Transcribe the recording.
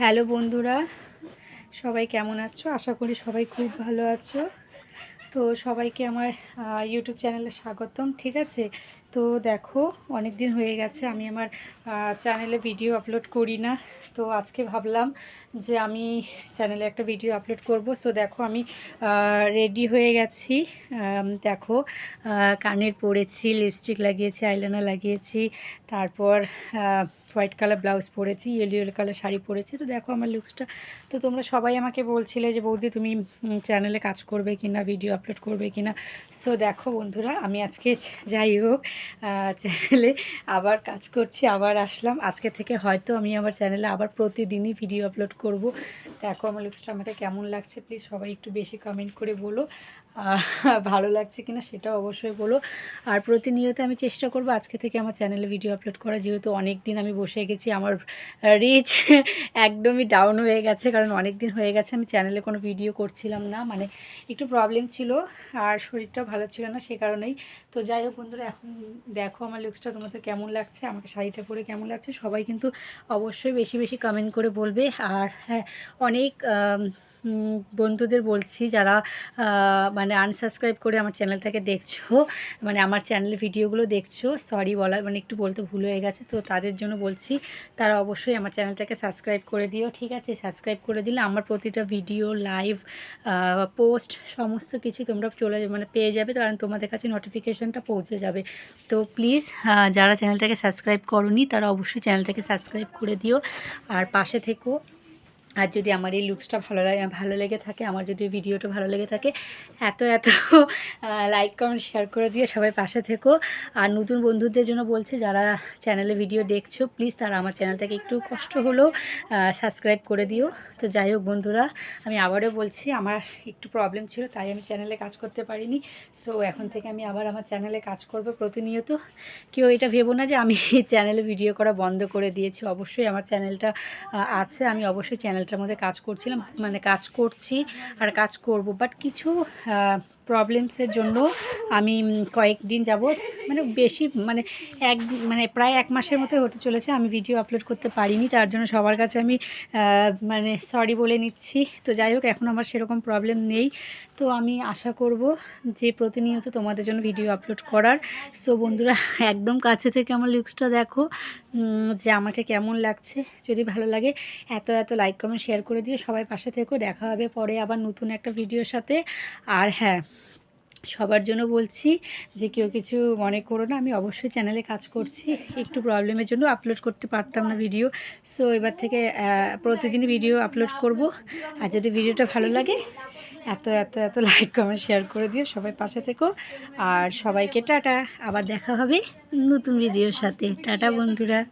Hello বন্ধুরা, সবাই কেমন আছো? আশা করি সবাই খুব ভালো আছো। তো সবাইকে আমার ইউটিউব চ্যানেলে স্বাগতম, ঠিক আছে? তো দেখো অনেক দিন হয়ে গেছে, আমি আমার চ্যানেলে ভিডিও আপলোড করি না। তো আজকে ভাবলাম যে আমি চ্যানেলে একটা ভিডিও আপলোড করব। সো দেখো, আমি রেডি হয়ে গেছি। দেখো কানের পরেছি লিপস্টিক লাগিয়েছি আইলাইনার লাগিয়েছি, তারপর হোয়াইট কালার ব্লাউজ পরেছি ইয়েলো ইয়েলো কালার শাড়ি পরেছি। তো দেখো আমার লুকসটা তো তোমরা সবাই আমাকে বলছিলে যে, বৌদি, তুমি চ্যানেলে কাজ করবে কি না ভিডিও আপলোড করবে কি না সো দেখো বন্ধুরা, আমি আজকে যাই হোক চ্যানেলে আবার কাজ করছি, আবার আসলাম। আজকে থেকে হয়তো আমি আমার চ্যানেলে আবার প্রতিদিনই ভিডিও আপলোড করব। দেখো আমার লুকসটা আমাকে কেমন লাগছে? প্লিজ সবাই একটু বেশি কমেন্ট করে বলো। আর ভালো লাগছে কিনা সেটা অবশ্যই বলো। আর প্রতিনিয়ত আমি চেষ্টা করব আজকে থেকে আমার চ্যানেলে ভিডিও আপলোড করা। যেহেতু অনেক দিন আমি বসে গেছি, আমার রিচ একদমই ডাউন হয়ে গেছে, কারণ অনেক দিন হয়ে গেছে আমি চ্যানেলে কোনো ভিডিও করছিলাম না। মানে একটু প্রবলেম ছিল, আর শরীরটাও ভালো ছিল না সে কারণেই। তো যাই হোক বন্ধুরা, এখন দেখো আমার লুকসটা তোমাদের কেমন লাগছে, আমাকে শাড়িটা পরে কেমন লাগছে, সবাই কিন্তু অবশ্যই বেশি বেশি কমেন্ট করে বলবে। আর হ্যাঁ অনেক বন্ধুদের বলছি যারা মানে আনসাবস্ক্রাইব করে আমার চ্যানেলটাকে দেখছ মানে আমার চ্যানেলের ভিডিওগুলো দেখছ সরি বলা মানে একটু বলতে ভুল হয়ে গেছে, তো তাদের জন্য বলছি তারা অবশ্যই আমার চ্যানেলটাকে সাবস্ক্রাইব করে দিও, ঠিক আছে? সাবস্ক্রাইব করে দিলে আমার প্রতিটা ভিডিও লাইভ পোস্ট সমস্ত কিছু তোমরা চলে মানে পেয়ে যাবে, কারণ তোমাদের কাছে নোটিফিকেশনটা পৌঁছে যাবে। তো প্লিজ যারা চ্যানেলটাকে সাবস্ক্রাইব করনি, তারা অবশ্যই চ্যানেলটাকে সাবস্ক্রাইব করে দিও, আর পাশে থেকো। আর যদি আমার এই লুকসটা ভালো লাগে ভালো লেগে থাকে, আমার যদি ভিডিওটা ভালো লেগে থাকে, এত এত লাইক কমেন্ট শেয়ার করে দিয়ে সবাই পাশে থেকো। আর নতুন বন্ধুদের জন্য বলছি, যারা চ্যানেলে ভিডিও দেখছ প্লিজ তারা আমার চ্যানেলটাকে একটু কষ্ট হলেও সাবস্ক্রাইব করে দিও। তো যাই হোক বন্ধুরা, আমি আবারও বলছি, আমার একটু প্রবলেম ছিল, তাই আমি চ্যানেলে কাজ করতে পারিনি। সো এখন থেকে আমি আবার আমার চ্যানেলে কাজ করব প্রতিনিয়ত। কেউ এটা ভেবো না যে আমি চ্যানেলে ভিডিও করা বন্ধ করে দিয়েছি। অবশ্যই আমার চ্যানেলটা আছে, আমি অবশ্যই চ্যানেলটার মধ্যে কাজ করছিলাম মানে কাজ করছি আর কাজ করব বাট কিছু প্রবলেমসের জন্য আমি কয়েকদিন যাবৎ মানে বেশি মানে এক মানে প্রায় এক মাসের মতো হতে চলেছে, আমি ভিডিও আপলোড করতে পারিনি, তার জন্য সবার কাছে আমি মানে সরি বলে নিচ্ছি। তো যাই হোক, এখন আমার সেরকম প্রবলেম নেই। তো আমি আশা করব যে প্রতিনিয়ত তোমাদের জন্য ভিডিও আপলোড করার। সো বন্ধুরা, একদম কাছে থেকে আমার লুকসটা দেখো যে আমাকে কেমন লাগছে। যদি ভালো লাগে, এত এত লাইক কমেন্ট শেয়ার করে দিও। সবাই পাশে থেকো, দেখা হবে পরে আবার নতুন একটা ভিডিওর সাথে। আর হ্যাঁ সবার জন্য বলছি যে কেউ কিছু মনে করো না আমি অবশ্যই চ্যানেলে কাজ করছি। একটু প্রবলেমের জন্য আপলোড করতে পারতাম না ভিডিও সো এবার থেকে আহ, প্রতিদিনই ভিডিও আপলোড করব। আর যদি ভিডিওটা ভালো লাগে এত এত এত লাইক কমেন্ট শেয়ার করে দিও। সবাই পাশে থেকো। আর সবাইকে টাটা। আবার দেখা হবে নতুন ভিডিওর সাথে। টাটা বন্ধুরা।